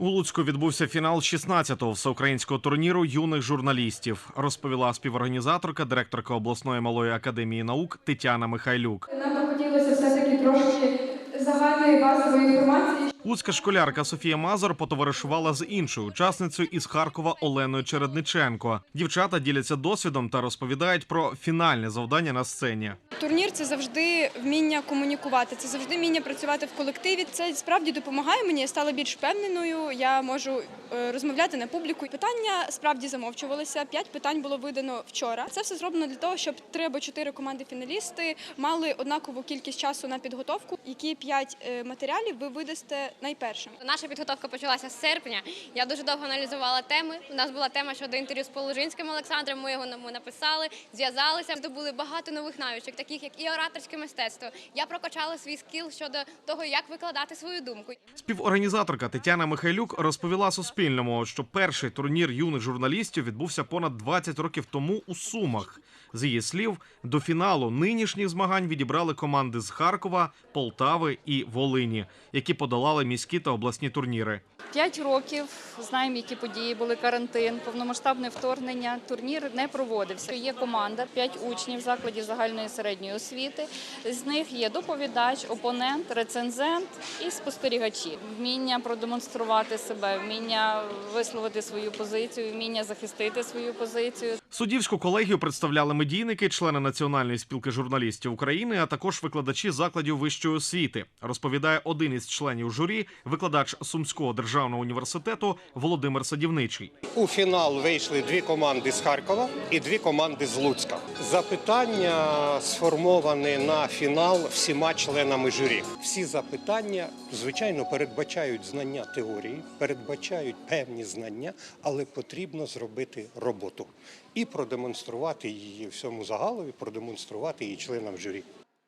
У Луцьку відбувся фінал 16-го всеукраїнського турніру юних журналістів, розповіла співорганізаторка, директорка обласної малої академії наук Тетяна Михайлюк. Нам хотілося все-таки трошки загальної базової інформації. Луцька школярка Софія Мазур потоваришувала з іншою учасницею із Харкова Оленою Чередниченко. Дівчата діляться досвідом та розповідають про фінальне завдання на сцені. Турнір це завжди вміння комунікувати, це завжди вміння працювати в колективі. Це справді допомагає мені. Я стала більш впевненою. Я можу е, розмовляти на публіку. Питання справді замовчувалися. П'ять питань було видано вчора. Це все зроблено для того, щоб три або чотири команди фіналісти мали однакову кількість часу на підготовку. Які п'ять е, матеріалів ви видасте найпершим? Наша підготовка почалася з серпня. Я дуже довго аналізувала теми. У нас була тема щодо інтерв'ю з Положинським Олександром. Ми його ми написали, зв'язалися. Здобули багато нових навичок, таких як і ораторське мистецтво. Я прокачала свій скіл щодо того, як викладати свою думку. Співорганізаторка Тетяна Михайлюк розповіла Суспільному, що перший турнір юних журналістів відбувся понад 20 років тому у Сумах. З її слів, до фіналу нинішніх змагань відібрали команди з Харкова, Полтави і Волині, які подолали міські та обласні турніри. П'ять років знаємо, які події були карантин, повномасштабне вторгнення. Турнір не проводився. Є команда, п'ять учнів закладів загальної середньої освіти. З них є доповідач, опонент, рецензент і спостерігачі. Вміння продемонструвати себе, вміння висловити свою позицію, вміння захистити свою позицію. Суддівську колегію представляли медійники, члени Національної спілки журналістів України, а також викладачі закладів вищої освіти. Розповідає один із членів журі, викладач Сумського державного університету Володимир Садівничий. У фінал вийшли дві команди з Харкова і дві команди з Луцька. Запитання сформовані на фінал всіма членами журі. Всі запитання, звичайно, передбачають знання теорії, передбачають певні знання, але потрібно зробити роботу і продемонструвати її всьому загалові, продемонструвати її членам журі.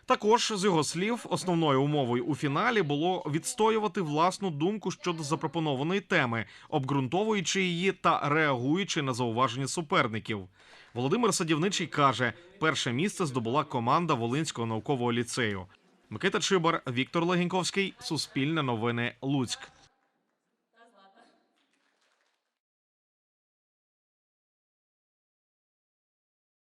Також з його слів, основною умовою у фіналі було відстоювати власну думку щодо запропонованої теми, обґрунтовуючи її та реагуючи на зауваження суперників. Володимир Садівничий каже, перше місце здобула команда Волинського наукового ліцею. Микита Чибар, Віктор Легіньковський, Суспільне новини, Луцьк.